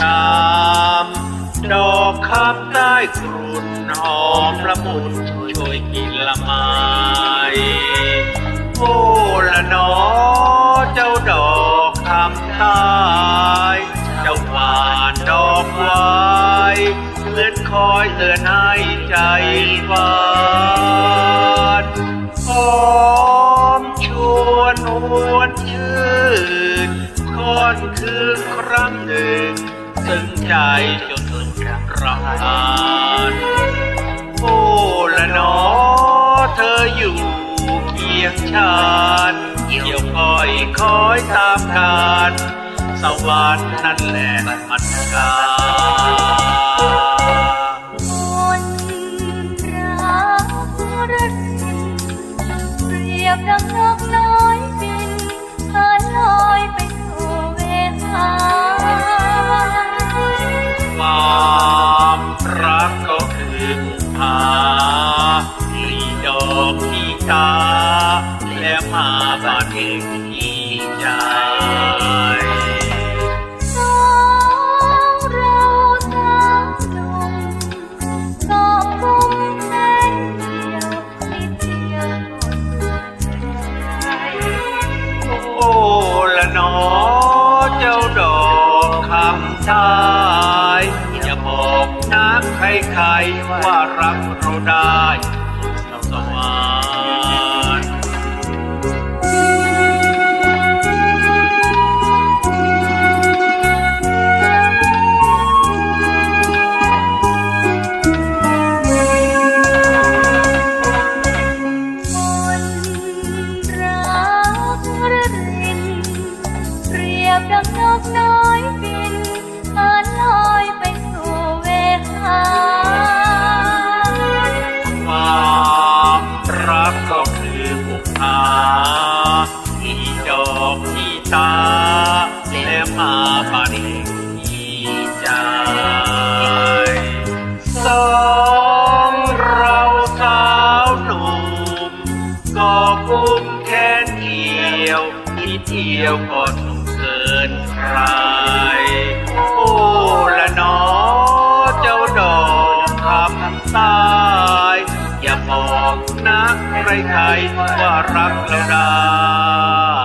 ชาม ดอกคำใต้กรุ่นหอมละมุนช่วยกินละไม้โอ้ละนอเจ้าดอกคำทายเจ้าหวานดอกไว้เหมือนคอยเตือนให้ใจหวานหอมชวนหวนชื่นค่อนคืนครั้งหนึ่ง ซึ้งใจจนสุดรำคาญโอ้ละนอเธออยู่เคียงฉันเกี่ยวคอยคอยตามการสวรรค์นั่นแหละมันกาคนรักระสินเปรียบดังนกน ตา และมาบานเองที่ใจสองเราสาวหนุ่มก็กุมแขนเดียวนิดเดียวหมดใจโอ้ละหนอเจ้าดอกคำชายอย่าบอกนะใครๆว่ารักเราได้สวรรค์ บดังนกน้อยบินมาลอยไปสู่เวหาความรักก็คือบุพภาที่ดอกที่ตาและมาบานเองที่ใจสองเราสาวหนุ่มก็กุมแขนเกี่ยวที่เที่ยวก็ ใคร โอ้ละนอเจ้าดอกคำตาย อย่าบอกนะใครๆว่ารักเราได้